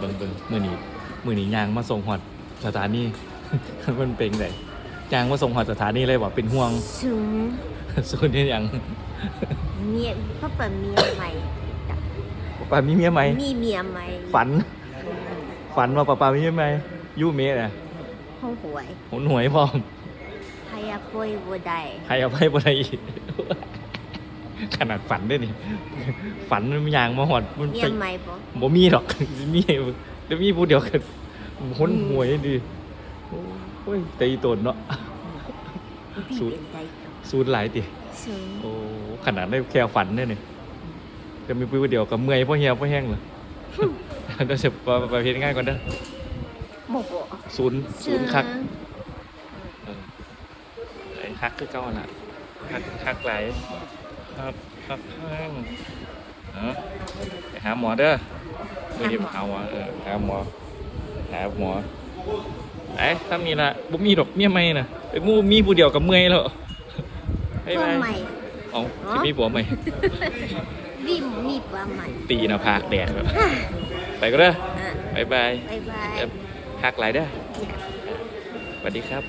เบิ่งเบิ่งมือนี้มือนี้ยางมาส่งหอดสถานี มันเป็นไงยางมาส่งหอดสถานีเลยว่าเป็นห่วงสูงส่วนนี้ยังเมียพ่อเปิดเมียใหม่จ้ะป้ามีเมียไหมมีเมียใหม่ฝัน ฝันว่าป้าป้ามีเมียไหมยู่เมียน่ะห้องหวยหุนหวยพร้อมพยาป่วยบัวใดให้อภัยบ่ได้อีก ขนาดฝันด้วยนี่ ฝันมันยางมาหอดมันเมีไปยใหม่บ่บ่มีหรอกมีเดี๋ยวมีผู้เดียวกันหุนหวยดีโอ้ยตีตนเนาะพี่สูตรเป็นใดต่อสูดหลายติสูงโอ้ขนาดได้แค่ฝันเนี่ยนี่จะมีผู้เดียวกับเมื่อยเพราะเหี่ยวเพราะแห้งเลยเดี๋ยวจะไปไปเพียง่ายก่อนเด้อโมโหศูนย์ศูนย์คักเออไอ้คักคือเก่าน่ะคักคักไหลาย ครับคักข้างเนาะไปหาหมอเด้อมือนี้หาหมอเออหาหมอหาหมอไอ้ถ้ามีละบ่มีดอกเมียไม่น่ะไอ้หมูมีผู้เดียวกับเมื่อยแล้วไปตัวไปใหม่เอ๋อสิมีผัวใหม่วิมมีปัวใหม่ ตีหน้าผากแดกแล้วไปก็เด้ออะบายบายบายบายเดี๋ยวหักหลายเด้อสวัสดีครับ